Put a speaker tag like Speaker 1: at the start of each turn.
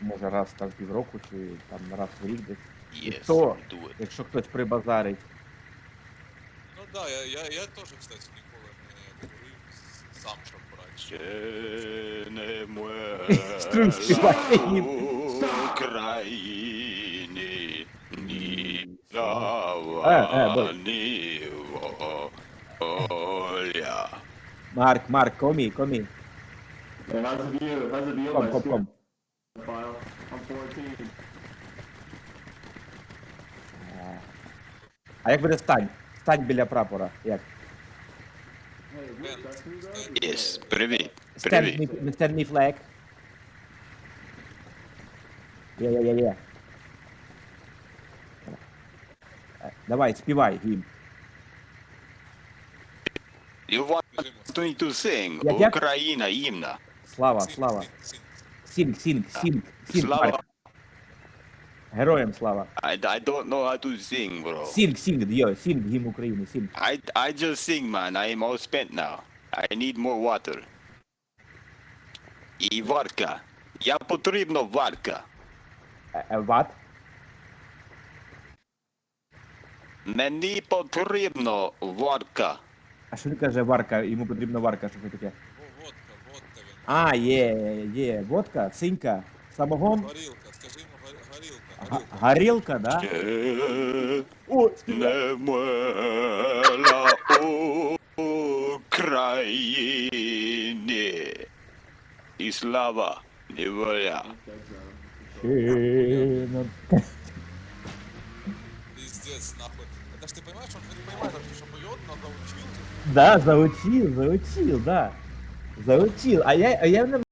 Speaker 1: може раз там в півроку чи там раз в рік десь.
Speaker 2: Yes,
Speaker 1: хто?
Speaker 2: do it.
Speaker 1: Якщо хтось прибазарить.
Speaker 3: Ну да, я, я, я теж, кстати, ніколи не курив с- сам, щоб брати.
Speaker 2: Ще не
Speaker 1: Струн співає гімн.
Speaker 2: України ні
Speaker 1: Е, е, бой.
Speaker 2: ні воля.
Speaker 1: Марк, Марк, комі, комі.
Speaker 4: Yeah, how's the view? How's the?
Speaker 1: Ком, ком, ком.
Speaker 4: 14.
Speaker 1: А як буде стань? Стань біля прапора. Як?
Speaker 2: Yes, привіт,
Speaker 1: Stand
Speaker 2: привіт.
Speaker 1: stand me flag. Є, є, є, є. Е, Давай, співай гімн.
Speaker 2: You want me to sing
Speaker 1: як?
Speaker 2: Україна гімна.
Speaker 1: Слава, слава. Сінг, сінг, сінг, сінг,
Speaker 2: Слава.
Speaker 1: Героям слава.
Speaker 2: I, I don't know how to sing, bro.
Speaker 1: Сінг, сінг, йо, сінг, гімн України, сінг.
Speaker 2: I, I just sing, man. I am all spent now. I need more water. І варка. Я потрібно варка.
Speaker 1: Е, е, Ват?
Speaker 2: Мені потрібно варка.
Speaker 1: А що він каже варка? Йому потрібна варка, що це таке?
Speaker 3: Во, водка, водка він.
Speaker 1: А, є, є, водка, синька, самогон,
Speaker 3: Горілка, горілка,
Speaker 1: га-
Speaker 3: горілка.
Speaker 1: горілка, да?
Speaker 2: Ще
Speaker 1: О, співай.
Speaker 2: не мила України. І слава, не воля.
Speaker 1: Ще на-
Speaker 3: Пиздец, нахуй. Это ж ты понимаешь, он не понимает, вообще, что поет, но заучил.
Speaker 1: Да, заучил, заучил, да. Заучил. А я, а я не